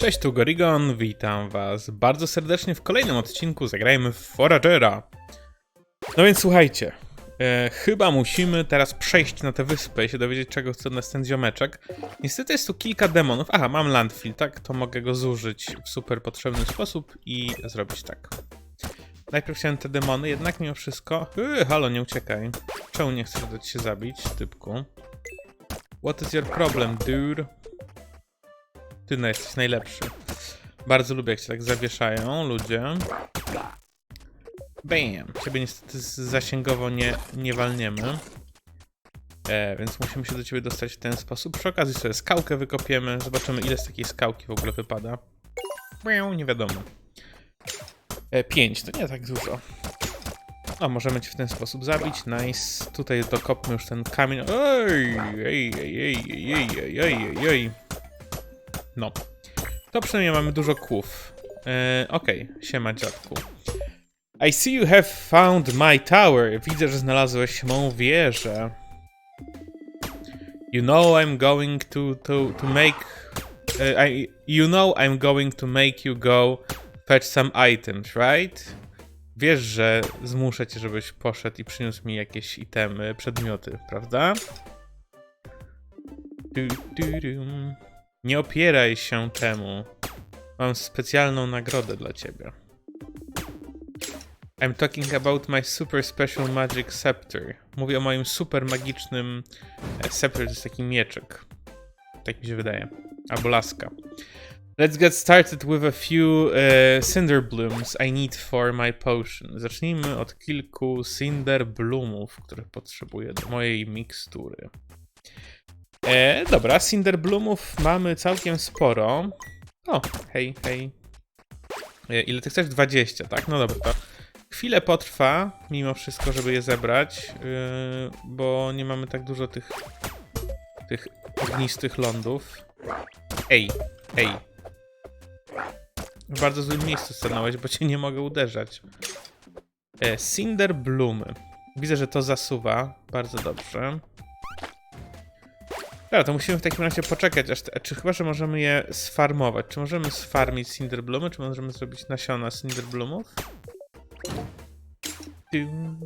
Cześć, tu Gorigon, witam was bardzo serdecznie w kolejnym odcinku Zagrajmy w Foragera. No więc słuchajcie, e, chyba musimy teraz przejść na tę wyspę i się dowiedzieć czego chce od nas ten ziomeczek. Niestety jest tu kilka demonów, aha, mam landfill, tak? To mogę go zużyć w super potrzebny sposób i zrobić tak. Najpierw chciałem te demony, jednak mimo wszystko... Yy, halo, nie uciekaj. Czemu nie chcesz dać się zabić, typku? What is your problem, dude? Ty no, jesteś najlepszy. Bardzo lubię, jak się tak zawieszają ludzie. Bam! Ciebie niestety zasięgowo nie, nie walniemy. E, więc musimy się do ciebie dostać w ten sposób. Przy okazji sobie skałkę wykopiemy. Zobaczymy, ile z takiej skałki w ogóle wypada. Nie wiadomo. E, 5, to nie tak dużo. O, możemy cię w ten sposób zabić. Nice. Tutaj dokopmy już ten kamień. Ej, ej, ej, ej, ej, ej, ej, ej, ej. No. To przynajmniej mamy dużo kłów. E, Okej, siema dziadku. I see you have found my tower. Widzę, że znalazłeś mą wieżę. You know I'm going to, to, to make... e, I, you know I'm going to make you go fetch some items, right? Wiesz, że zmuszę cię, żebyś poszedł i przyniósł mi jakieś itemy, przedmioty, prawda? Du, du, dum. Nie opieraj się temu. Mam specjalną nagrodę dla ciebie. I'm talking about my super special magic scepter. Mówię o moim super magicznym e, scepter, to jest taki mieczek. Tak mi się wydaje. Albo laska. Let's get started with a few e, cinder blooms I need for my potion. Zacznijmy od kilku cinder bloomów, których potrzebuję do mojej mikstury. E, dobra, Cinder Bloomów mamy całkiem sporo. O, hej, hej. E, ile ty chcesz? 20, tak? No dobra, to chwilę potrwa, mimo wszystko, żeby je zebrać, yy, bo nie mamy tak dużo tych tych ognistych lądów. Ej, ej. W bardzo złym miejscu stanąłeś, bo cię nie mogę uderzać. E, Cinder Bloomy. Widzę, że to zasuwa. Bardzo dobrze. Dobra, to musimy w takim razie poczekać, aż te, czy chyba, że możemy je sfarmować. Czy możemy sfarmić Cinderbloomy, czy możemy zrobić nasiona dum.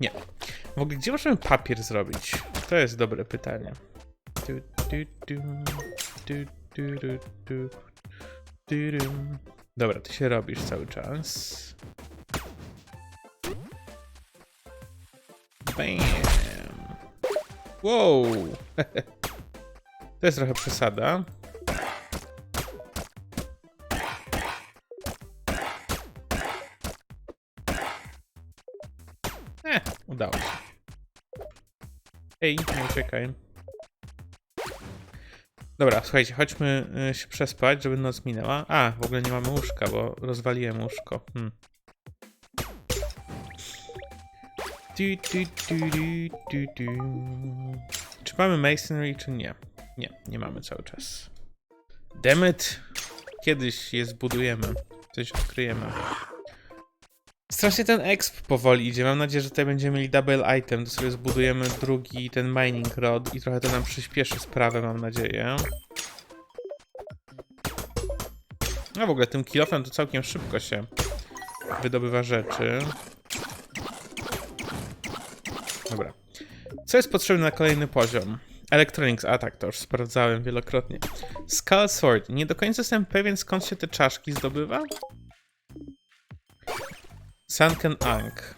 Nie. W ogóle, gdzie możemy papier zrobić? To jest dobre pytanie. Dobra, ty się robisz cały czas. Bam. Wow! to jest trochę przesada. Eh, udało się. Ej, nie uciekaj. Dobra, słuchajcie, chodźmy y, się przespać, żeby noc minęła. A, w ogóle nie mamy łóżka, bo rozwaliłem łóżko. Hmm. Du, du, du, du, du, du. Czy mamy masonry, czy nie? Nie, nie mamy cały czas. Demet, kiedyś je zbudujemy. Coś odkryjemy. Strasznie ten exp powoli idzie. Mam nadzieję, że tutaj będziemy mieli double item. To sobie zbudujemy drugi, ten mining rod i trochę to nam przyspieszy sprawę, mam nadzieję. No w ogóle tym kilofem to całkiem szybko się wydobywa rzeczy. Dobra. Co jest potrzebne na kolejny poziom? Electronics, a tak, to już sprawdzałem wielokrotnie. Skull Sword. Nie do końca jestem pewien, skąd się te czaszki zdobywa. Sunken Ankh.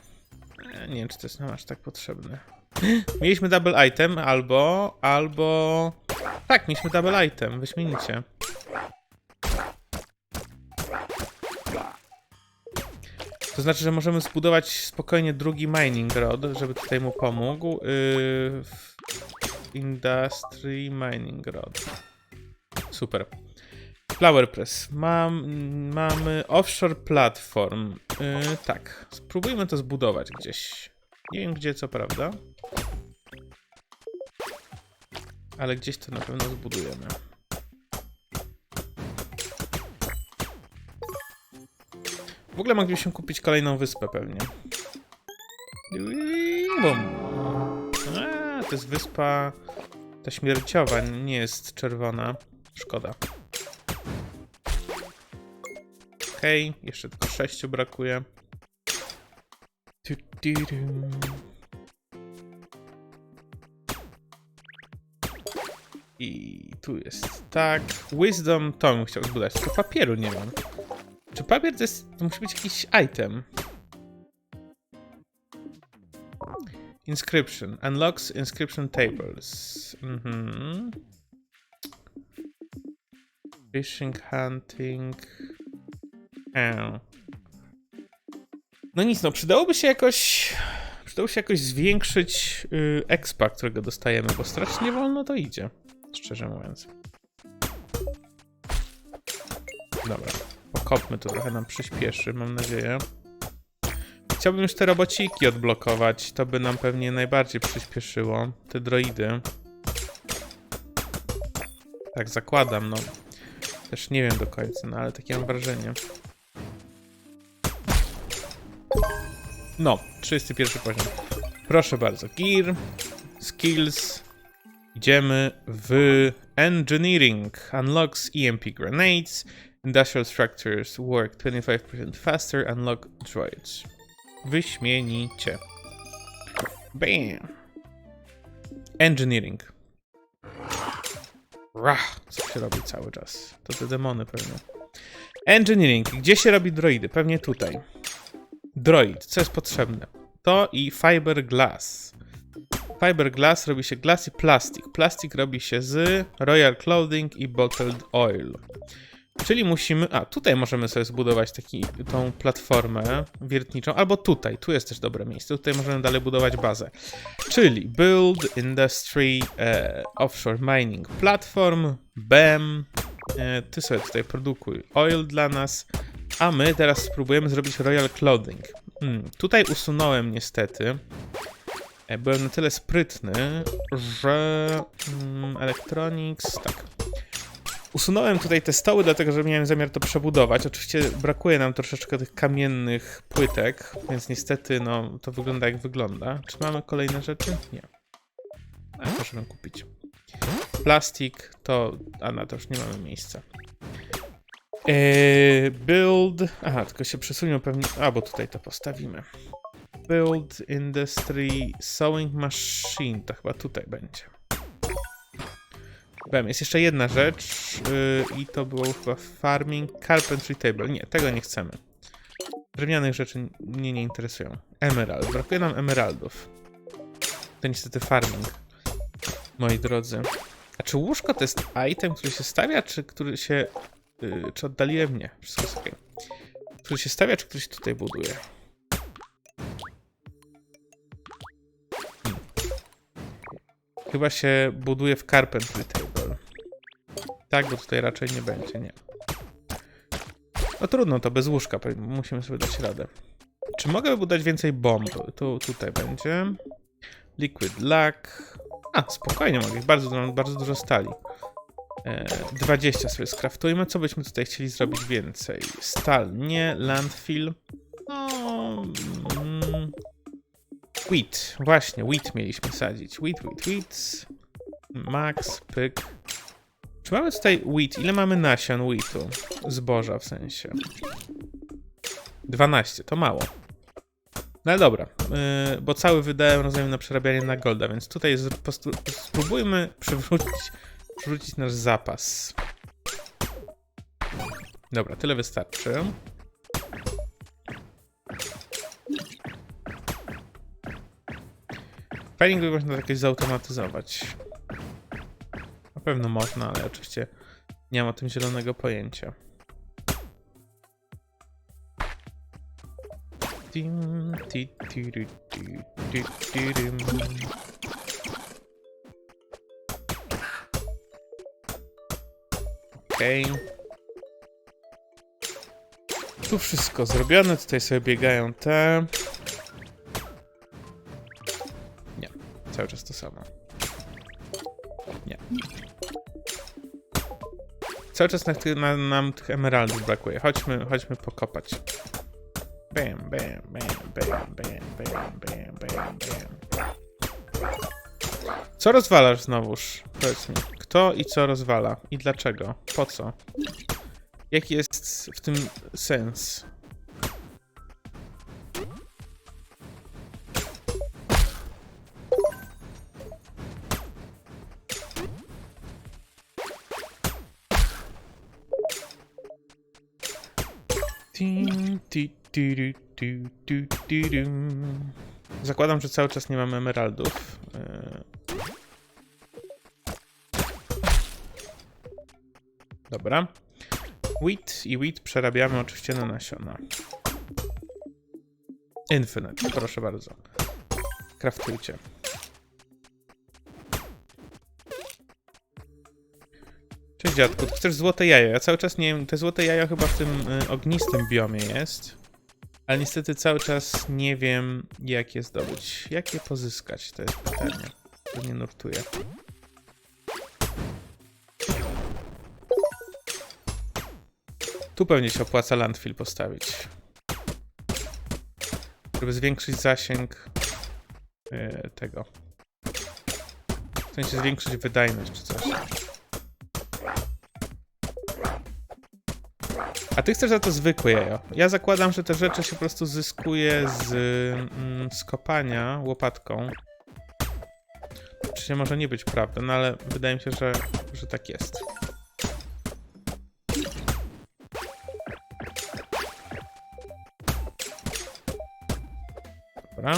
E, Nie wiem, czy to jest nam aż tak potrzebne. Mieliśmy double item, albo, albo... Tak, mieliśmy double item, wyśmienicie. To znaczy, że możemy zbudować spokojnie drugi mining rod, żeby tutaj mu pomógł. Yy, industry mining rod. Super. Flower press. Mam, mamy offshore platform. Yy, tak, spróbujmy to zbudować gdzieś. Nie wiem gdzie, co prawda. Ale gdzieś to na pewno zbudujemy. W ogóle moglibyśmy kupić kolejną wyspę pewnie. Bum. A, to jest wyspa ta śmierciowa, nie jest czerwona. Szkoda. Okej, jeszcze tylko sześciu brakuje. I tu jest tak. Wisdom to bym chciał zbudować, tylko papieru nie mam. Czy papier to jest. To musi być jakiś item. Inscription. Unlocks inscription tables. Mhm. Fishing, hunting. No nic, no przydałoby się jakoś. Przydałoby się jakoś zwiększyć y, expa, którego dostajemy, bo strasznie wolno to idzie. Szczerze mówiąc. Dobra. Pokopmy to trochę nam przyspieszy, mam nadzieję. Chciałbym już te robociki odblokować. To by nam pewnie najbardziej przyspieszyło. Te droidy. Tak, zakładam, no. Też nie wiem do końca, no ale takie mam wrażenie. No, 31 poziom. Proszę bardzo. Gear, skills. Idziemy w engineering. Unlocks EMP grenades. Industrial structures work 25% faster. Unlock droids. Wyśmienicie. Bam. Engineering. Rah, co się robi cały czas? To te demony pewnie. Engineering. Gdzie się robi droidy? Pewnie tutaj. Droid. Co jest potrzebne? To i fiberglass. Fiberglass robi się glass i plastik. Plastik robi się z Royal Clothing i Bottled Oil. Czyli musimy. A, tutaj możemy sobie zbudować taki, tą platformę wiertniczą, albo tutaj. Tu jest też dobre miejsce. Tutaj możemy dalej budować bazę. Czyli Build Industry e, Offshore Mining Platform, BEM. E, ty sobie tutaj produkuj oil dla nas. A my teraz spróbujemy zrobić Royal Clothing. Hmm, tutaj usunąłem niestety. E, byłem na tyle sprytny, że. Mm, Electronics. Tak. Usunąłem tutaj te stoły, dlatego że miałem zamiar to przebudować. Oczywiście brakuje nam troszeczkę tych kamiennych płytek, więc niestety no, to wygląda jak wygląda. Czy mamy kolejne rzeczy? Nie. A, możemy kupić. Plastik to... A, na to już nie mamy miejsca. Eee, build... Aha, tylko się przesuną pewnie... A, bo tutaj to postawimy. Build Industry Sewing Machine. To chyba tutaj będzie. Bem, jest jeszcze jedna rzecz yy, i to było chyba farming carpentry table. Nie, tego nie chcemy. Drewnianych rzeczy mnie nie interesują. Emerald. Brakuje nam emeraldów. To niestety farming. Moi drodzy. A czy łóżko to jest item, który się stawia, czy który się... Yy, czy oddaliłem? Nie. Wszystko jest okej. Który się stawia, czy który się tutaj buduje? Chyba się buduje w Carpentry Table. Tak, bo tutaj raczej nie będzie, nie. No trudno, to bez łóżka, musimy sobie dać radę. Czy mogę budować więcej bomb? Tu, tutaj będzie. Liquid Luck. A, spokojnie mogę, bardzo, bardzo dużo stali. E, 20 sobie skraftujmy. Co byśmy tutaj chcieli zrobić więcej? Stal, nie. Landfill. No... Wheat, właśnie, wheat mieliśmy sadzić. Wheat, wheat, wheat. Max, pyk. Czy mamy tutaj wheat? Ile mamy nasion wheatu? Zboża w sensie. 12, to mało. No ale dobra, yy, bo cały wydałem, rozumiem, na przerabianie na golda, więc tutaj spróbujmy przywrócić, przywrócić nasz zapas. Dobra, tyle wystarczy. By można jakoś zautomatyzować. Na pewno można, ale oczywiście nie mam o tym zielonego pojęcia. Okej. Tu wszystko zrobione, tutaj sobie biegają te. Cały czas to samo. Nie. Cały czas na, na, nam tych emeraldów brakuje. Chodźmy, chodźmy pokopać. Bam, bam, bam, bam, bam, bam, bam, bam, bam. Co rozwalasz znowuż? Powiedz mi. Kto i co rozwala? I dlaczego? Po co? Jaki jest w tym sens? Du, du, du, du, dum. Zakładam, że cały czas nie mamy emeraldów. E, Dobra. Wheat i wheat przerabiamy oczywiście na nasiona. Infinite, proszę bardzo. Kraftujcie. Cześć dziadku, chcesz złote jajo? Ja cały czas nie wiem, te złote jajo chyba w tym y, ognistym biomie jest. Ale niestety cały czas nie wiem jak je zdobyć. Jak je pozyskać, to jest pytanie. To mnie nurtuje. Tu pewnie się opłaca landfill postawić. Żeby zwiększyć zasięg y, tego. W sensie zwiększyć wydajność czy coś. A ty chcesz za to zwykłe jajo. Ja zakładam, że te rzeczy się po prostu zyskuje z mm, skopania łopatką. Oczywiście może nie być prawda, no ale wydaje mi się, że, że tak jest. Dobra.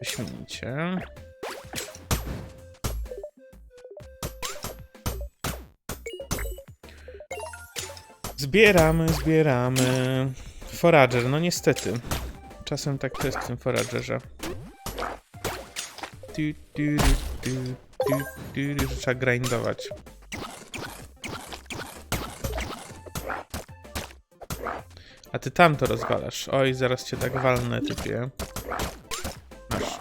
Wyśmienicie. Zbieramy, zbieramy. Forager, no niestety. Czasem tak to jest w tym foragerze. Że trzeba grindować. A ty tam to rozwalasz. Oj, zaraz cię tak walnę, typie. Masz.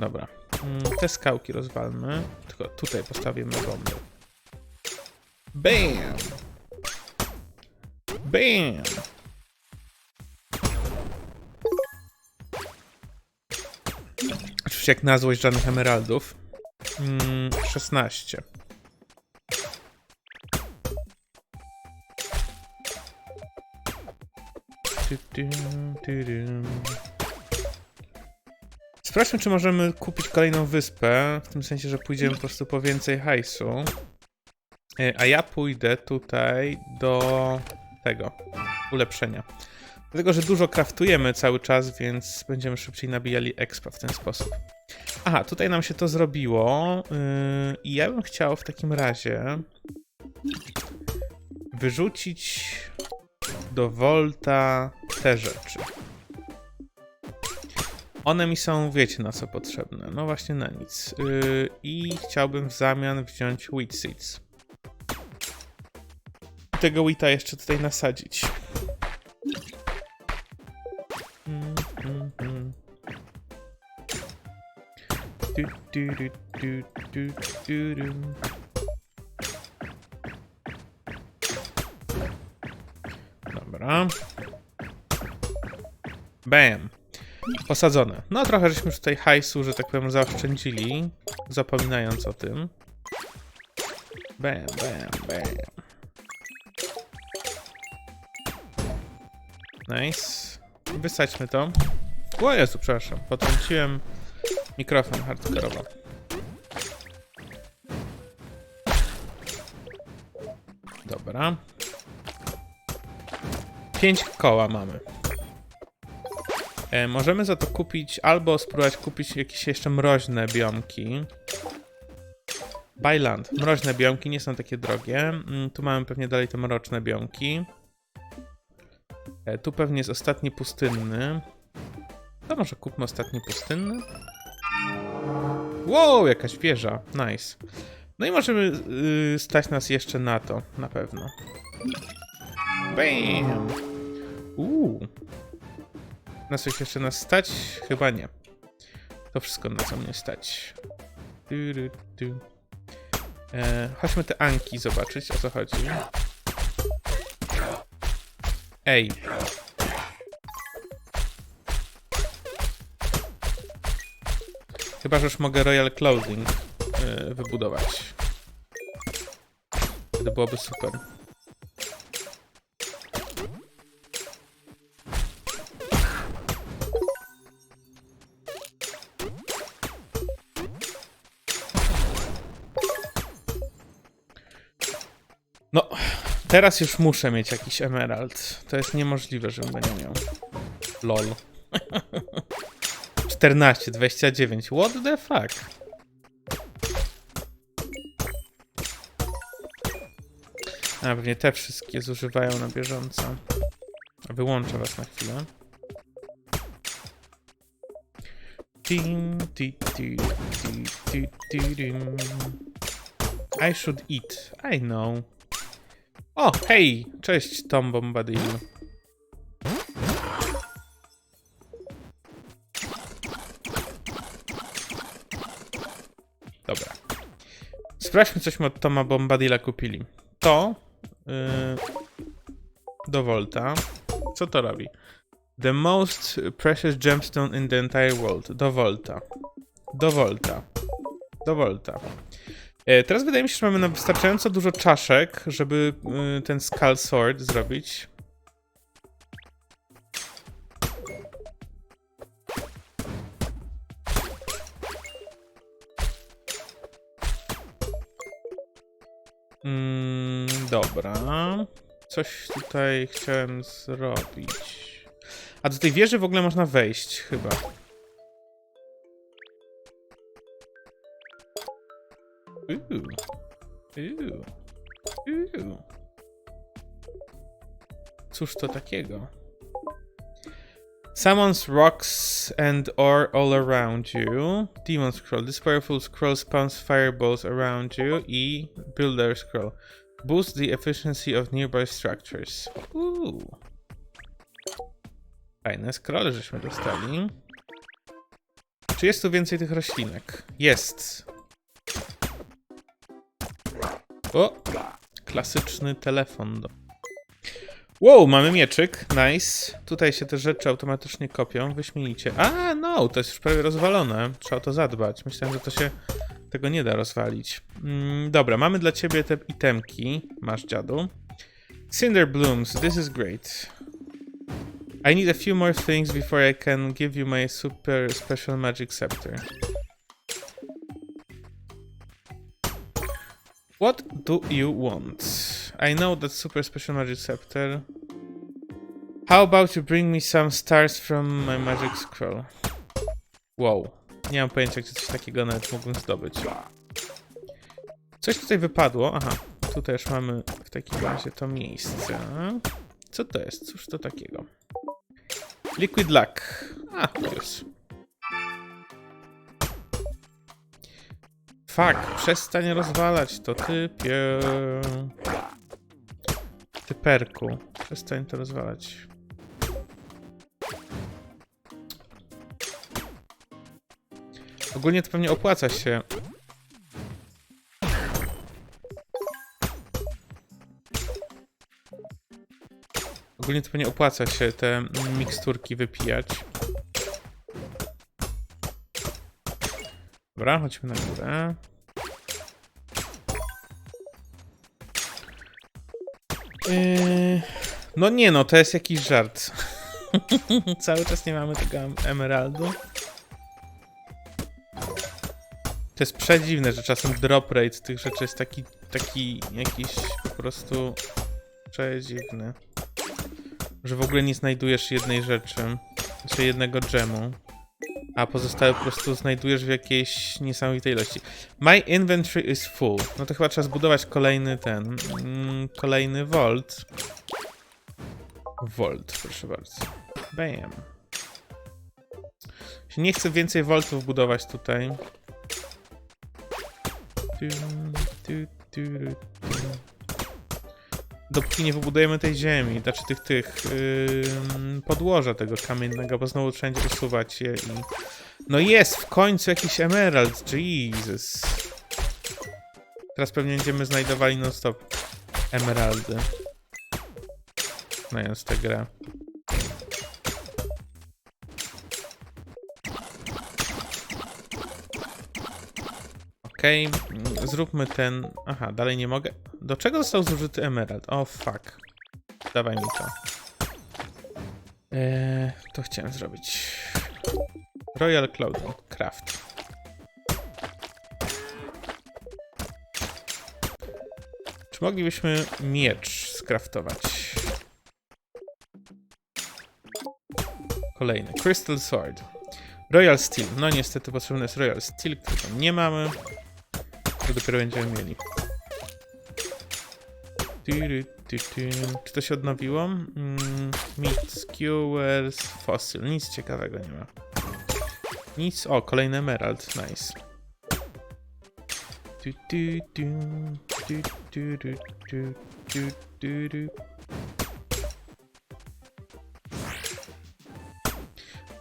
Dobra. Mm, Te skałki rozwalmy. Tylko tutaj postawimy bomby. Bam! Bam! Oczywiście jak na złość żadnych emeraldów. Mm, 16. Tu, tu, tu, tu. Sprawdźmy, czy możemy kupić kolejną wyspę. W tym sensie, że pójdziemy po prostu po więcej hajsu. E, A ja pójdę tutaj do tego ulepszenia. Dlatego, że dużo kraftujemy cały czas, więc będziemy szybciej nabijali expa w ten sposób. Aha, tutaj nam się to zrobiło. Yy, I ja bym chciał w takim razie wyrzucić do Volta te rzeczy. One mi są, wiecie na co potrzebne. No właśnie na nic. Yy, I chciałbym w zamian wziąć wheat seeds tego wita jeszcze tutaj nasadzić. Mm, mm. Dobra. Bam. Posadzone. No trochę żeśmy tutaj hajsu, że tak powiem, zaoszczędzili, zapominając o tym. Bam, bam, bam. Nice. Wysadźmy to. O Jezu, przepraszam. Potrąciłem mikrofon hardkorowo. Dobra. Pięć koła mamy. E, możemy za to kupić, albo spróbować kupić jakieś jeszcze mroźne biomki. Byland. Mroźne biomki nie są takie drogie. Mm, Tu mamy pewnie dalej te mroczne biomki. E, Tu pewnie jest ostatni pustynny. To może kupmy ostatni pustynny? Wow, jakaś wieża. Nice. No i możemy yy, stać nas jeszcze na to, na pewno. Bam! Uuu. Na coś jeszcze nas stać? Chyba nie. To wszystko na co mnie stać. Tu, tu, tu. E, chodźmy te Anki zobaczyć, o co chodzi. Ej. Chyba, że już mogę Royal Clothing yy, wybudować. emeraldy, byłoby super. Teraz już muszę mieć jakiś emerald. To jest niemożliwe, żebym go nie miał. LOL. 14, 29. What the fuck? A, pewnie te wszystkie zużywają na bieżąco. Wyłączę was na chwilę. I should eat. I know. O, hej! Cześć, Tom Bombadil. Dobra. Sprawdźmy, cośmy od Toma Bombadilla kupili. To yy, do Volta. Co to robi? The most precious gemstone in the entire world. Do Volta. Do Volta. Do Volta. E, Teraz wydaje mi się, że mamy wystarczająco dużo czaszek, żeby y, ten Skull Sword zrobić. Mm, dobra. Coś tutaj chciałem zrobić. A do tej wieży w ogóle można wejść, chyba. Ooh. Ooh. Ooh. Cóż to takiego? Summons rocks and ore all around you. Demon scroll. This powerful scroll spawns fireballs around you. E. Builder scroll. Boost the efficiency of nearby structures. Ooh. Fajne scrolle żeśmy dostali. Czy jest tu więcej tych roślinek? Jest. O! Klasyczny telefon. Do... Wow, mamy mieczyk. Nice. Tutaj się te rzeczy automatycznie kopią. Wyśmienicie. A, no, to jest już prawie rozwalone. Trzeba o to zadbać. Myślałem, że to się tego nie da rozwalić. Mm, dobra, mamy dla ciebie te itemki. Masz, dziadu. Cinder Blooms. This is great. I need a few more things before I can give you my super special magic scepter. What do you want? I know that super special magic scepter. How about you bring me some stars from my magic scroll? Wow. Nie mam pojęcia, gdzie coś takiego nawet mógłbym zdobyć. Coś tutaj wypadło. Aha. Tutaj już mamy w takim razie to miejsce. Co to jest? Cóż to takiego? Liquid Luck. A, już. Fuck, przestań rozwalać to, typie. Typerku. Przestań to rozwalać. Ogólnie to pewnie opłaca się. Ogólnie to pewnie opłaca się te miksturki wypijać. Dobra, chodźmy na górę. Yy, no nie no, to jest jakiś żart. Cały czas nie mamy tego em- emeraldu. To jest przedziwne, że czasem drop rate tych rzeczy jest taki, taki jakiś po prostu przedziwny. Że w ogóle nie znajdujesz jednej rzeczy, czy jednego gemu. A pozostałe po prostu znajdujesz w jakiejś niesamowitej ilości. My inventory is full. No to chyba trzeba zbudować kolejny ten. Mm, kolejny vault. Vault, proszę bardzo. Bam. Nie chcę więcej voltów budować tutaj. Tu, tu, tu, tu. Dopóki nie wybudujemy tej ziemi, znaczy tych, tych yy, podłoża tego kamiennego, bo znowu wszędzie usuwać je i... No jest, w końcu jakiś emerald, Jesus. Teraz pewnie będziemy znajdowali non stop emeraldy. Znając tę grę. Okej, mm, zróbmy ten... Aha, dalej nie mogę. Do czego został zużyty emerald? O, fuck. Dawaj mi to. Eee, to chciałem zrobić. Royal Clothing Craft. Czy moglibyśmy miecz skraftować? Kolejny. Crystal Sword. Royal Steel. No niestety potrzebny jest Royal Steel, którego nie mamy to dopiero będziemy mieli. Czy to się odnowiło? Mm, meat Skewers Fossil. Nic ciekawego nie ma. Nic. O, kolejny Emerald. Nice.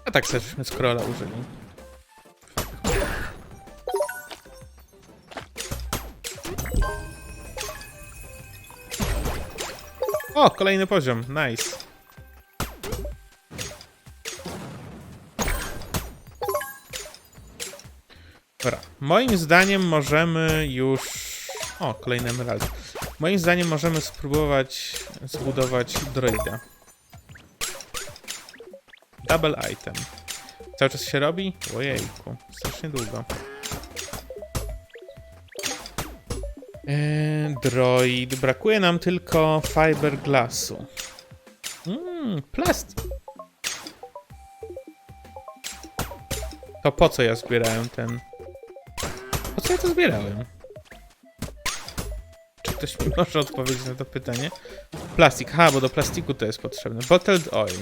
A tak sobie scrolla użyli. O, kolejny poziom. Nice. Dobra. Moim zdaniem możemy już... O, kolejny emerald. Moim zdaniem możemy spróbować zbudować droida. Double item. Cały czas się robi? Ojejku, strasznie długo. Eee, droid. Brakuje nam tylko fiberglassu. Mmm, plastik. To po co ja zbierałem ten... Po co ja to zbierałem? Czy ktoś mi może odpowiedzieć na to pytanie? Plastik. Ha, bo do plastiku to jest potrzebne. Bottled oil.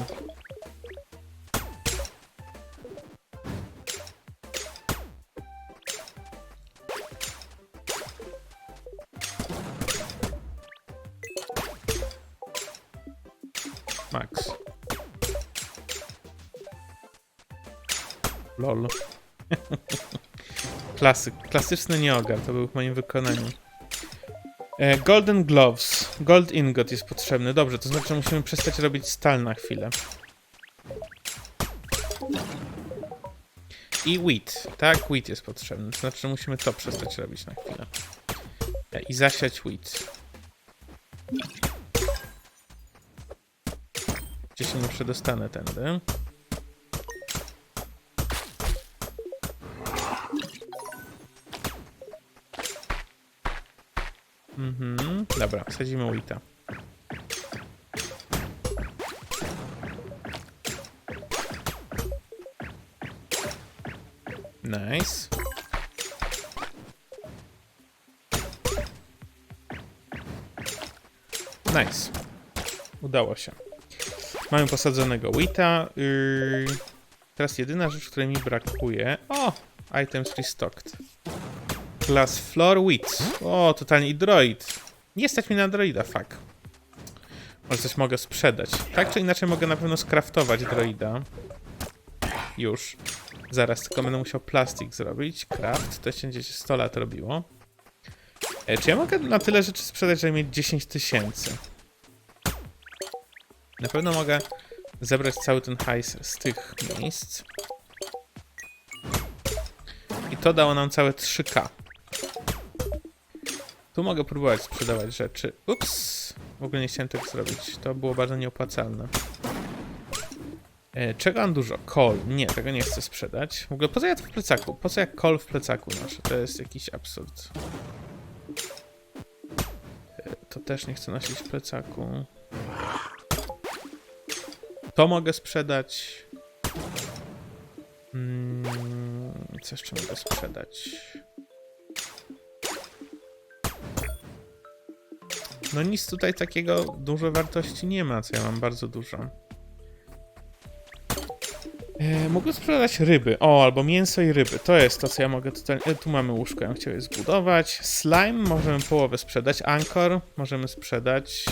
Klasyk. Klasyczny nieogar, to był w moim wykonaniu. E, golden Gloves. Gold Ingot jest potrzebny. Dobrze, to znaczy, musimy przestać robić stal na chwilę. I wheat. Tak, wheat jest potrzebny. To znaczy, musimy to przestać robić na chwilę. E, I zasiać wheat. Gdzie się nie przedostanę tędy. Dobra, sadzimy wheata. Nice. Nice. Udało się. Mamy posadzonego wheata. Yy, teraz jedyna rzecz, której mi brakuje. O! Items restocked. Class floor wheat. O, totalnie droid. Nie stać mi na droida, fuck. Może coś mogę sprzedać. Tak czy inaczej mogę na pewno skraftować droida. Już. Zaraz, tylko będę musiał plastik zrobić. Craft, to się gdzieś 100 lat robiło. E, czy ja mogę na tyle rzeczy sprzedać, żeby mieć 10 tysięcy? Na pewno mogę zebrać cały ten hajs z tych miejsc. I to dało nam całe 3K. Tu mogę próbować sprzedawać rzeczy. Ups! W ogóle nie chciałem tego zrobić. To było bardzo nieopłacalne. E, czego mam dużo? Kol. Nie, tego nie chcę sprzedać. W ogóle po co ja to w plecaku? Po co ja kol w plecaku noszę? To jest jakiś absurd. E, to też nie chcę nosić w plecaku. To mogę sprzedać. Mm, co jeszcze mogę sprzedać? No nic tutaj takiego dużo wartości nie ma, co ja mam bardzo dużo. E, mogę sprzedać ryby. O, albo mięso i ryby. To jest to, co ja mogę tutaj... E, tu mamy łóżko, ja bym chciał je zbudować. Slime możemy połowę sprzedać. Anchor możemy sprzedać.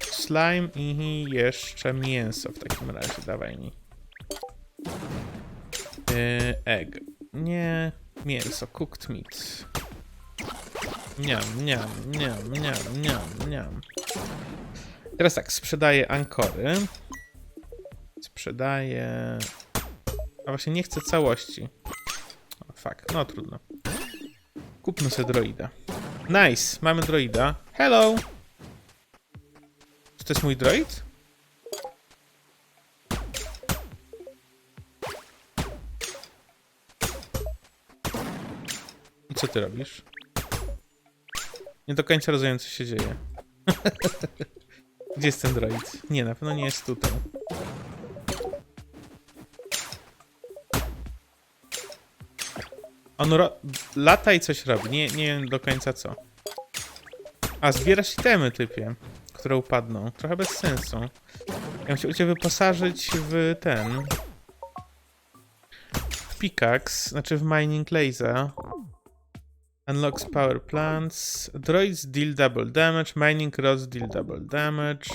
Slime i jeszcze mięso w takim razie. Dawaj mi. E, egg. Nie. Mięso. Cooked meat. Niam, niam, niam, niam, niam, niam. Teraz tak, sprzedaję ankory. Sprzedaję... A właśnie nie chcę całości. O, fuck, no trudno. Kupmy sobie droida. Nice, mamy droida. Hello! Czy to jest mój droid? I co ty robisz? Nie do końca rozumiem, co się dzieje. Gdzie jest ten droid? Nie, na pewno nie jest tutaj. On lata i coś robi. Nie, nie wiem do końca co. A, zbierasz itemy, typie, które upadną. Trochę bez sensu. Ja bym chciał cię wyposażyć w ten... W pickaxe, znaczy w mining laser. Unlocks power plants. Droids deal double damage. Mining rods deal double damage.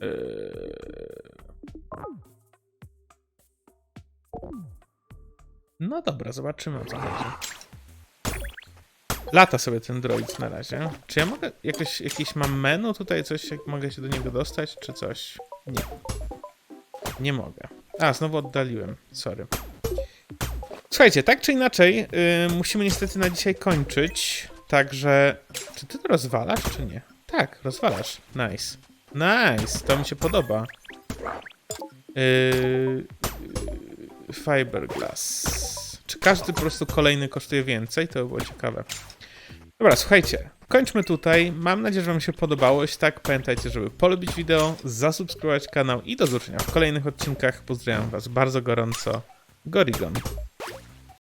Eee... No dobra, zobaczymy o co chodzi. Lata sobie ten droid na razie. Czy ja mogę jakoś, jakieś mam menu tutaj, coś, jak mogę się do niego dostać, czy coś? Nie. Nie mogę. A, znowu oddaliłem, sorry. Słuchajcie, tak czy inaczej, yy, musimy niestety na dzisiaj kończyć, także... Czy ty to rozwalasz, czy nie? Tak, rozwalasz. Nice. Nice, to mi się podoba. Yy, Fiberglass. Czy każdy po prostu kolejny kosztuje więcej? To by było ciekawe. Dobra, słuchajcie, kończmy tutaj. Mam nadzieję, że Wam się podobało. Jeśli tak, pamiętajcie, żeby polubić wideo, zasubskrybować kanał i do zobaczenia w kolejnych odcinkach. Pozdrawiam Was bardzo gorąco. Gorigon.